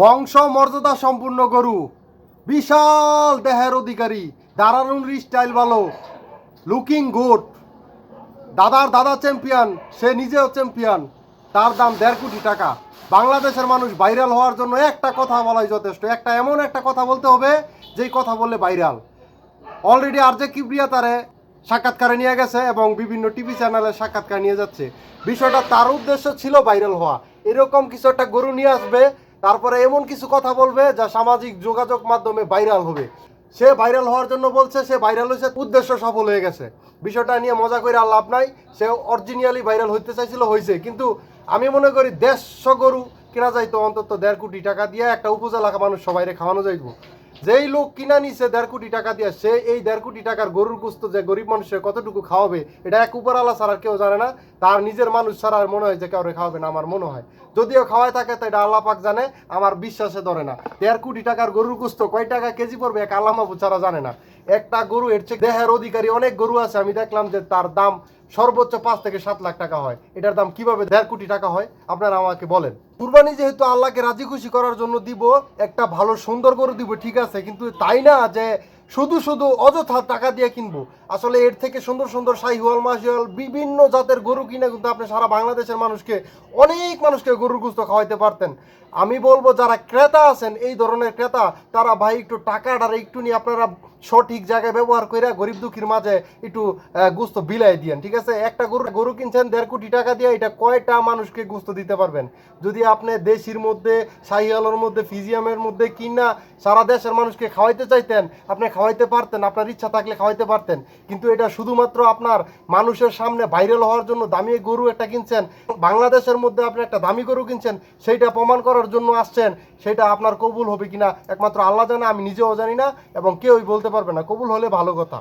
বংশ মর্যাদা সম্পূর্ণ গরু। বিশাল দেহের অধিকারী দাঁড়ানোর স্টাইল ভালো লুকিং গুড দাদার দাদা চ্যাম্পিয়ন সে নিজেও চ্যাম্পিয়ন তার দাম দেড় কোটি টাকা। বাংলাদেশের মানুষ ভাইরাল হওয়ার জন্য একটা কথা বলাই যথেষ্ট। একটা এমন একটা কথা বলতে হবে, যেই কথা বললে ভাইরাল অলরেডি আর যে কিবরিয়া তারে সাক্ষাৎকারে নিয়ে গেছে এবং বিভিন্ন টিভি চ্যানেলে সাক্ষাৎকার নিয়ে যাচ্ছে। বিষয়টা তার উদ্দেশ্য ছিল ভাইরাল হওয়া। এরকম কিছু একটা গরু নিয়ে আসবে তারপরে এমন কিছু কথা বলবে যা সামাজিক যোগাযোগ মাধ্যমে ভাইরাল হবে। সে ভাইরাল হওয়ার জন্য বলছে, সে ভাইরাল হয়েছে, উদ্দেশ্য সফল হয়ে গেছে। বিষয়টা নিয়ে মজা করে আর লাভ নাই, সে অরিজিনালি ভাইরাল হইতে চাইছিল হয়েছে কিন্তু আমি মনে করি, দেড়শো গরু কেনা যাইতো, অন্তত দেড় কোটি টাকা দিয়ে একটা উপজেলা মানুষ সবাইরে খাওয়ানো যাইব। যেই লোক কিনা নিছে দেড় কোটি টাকা দিয়ে, সে এই দেড় কোটি টাকার গরুর কুস্ত যে গরিব মানুষের কতটুকু খাওয়াবে, এটা এক উপরালা ছাড়া আর কেউ জানে না। তার নিজের মানুষ ছাড়া আর মনে হয় যে কাউরে খাওয়াবে না, আমার মনে হয়। যদিও খাওয়াই থাকে, তো এটা আল্লাহ পাক জানে, আমার বিশ্বাসে ধরে না। দেড় কোটি টাকার গরুর কুস্ত কয় টাকা কেজি পড়বে, এক আল্লাহ ছাড়া জানে না। একটা গরু এর চেয়ে দেহের অধিকারী অনেক গরু আছে, আমি দেখলাম যে তার দাম সর্বোচ্চ পাঁচ থেকে সাত লাখ টাকা হয়। এটার দাম কীভাবে দেড় কোটি টাকা হয়, আপনারা আমাকে বলেন। কুরবানি যেহেতু আল্লাহকে রাজি খুশি করার জন্য দিব, একটা ভালো সুন্দর করে দিব, ঠিক আছে, কিন্তু তাই না যে শুধু শুধু অযথা টাকা দিয়ে কিনবো? আসলে এর থেকে সুন্দর সুন্দর শাহিওয়াল মাসিওয়াল বিভিন্ন জাতের গরু কিনে কিন্তু আপনি সারা বাংলাদেশের মানুষকে, অনেক মানুষকে গরুর গুস্ত খাওয়াইতে পারতেন। আমি বলব, যারা ক্রেতা আছেন, এই ধরনের ক্রেতা, তারা ভাই একটু টাকাটা একটু নিয়ে আপনারা সঠিক জায়গায় ব্যবহার করে গরিব দুঃখীর মাঝে একটু গুস্ত বিলাই দিয়েন, ঠিক আছে? একটা গরু গরু কিনছেন দেড় কোটি টাকা দিয়ে, এটা কয়টা মানুষকে গুস্ত দিতে পারবেন? যদি আপনি দেশির মধ্যে, শাহিওয়ালের মধ্যে, ফিজিয়ামের মধ্যে কিনা সারা দেশের মানুষকে খাওয়াইতে চাইতেন, আপনি খাওয়াইতে পারতেন, আপনার ইচ্ছা থাকলে খাওয়াইতে পারতেন। কিন্তু এটা শুধুমাত্র আপনার মানুষের সামনে ভাইরাল হওয়ার জন্য দামি গরু একটা কিনছেন, বাংলাদেশের মধ্যে আপনি একটা দামি গরু কিনছেন, সেইটা প্রমাণ করার জন্য আসছেন, সেটা আপনার কবুল হবে কিনা, একমাত্র আল্লাহ জানে, আমি নিজেও জানি না এবং কেউই বলতে পারবে না, কবুল হলে ভালো কথা।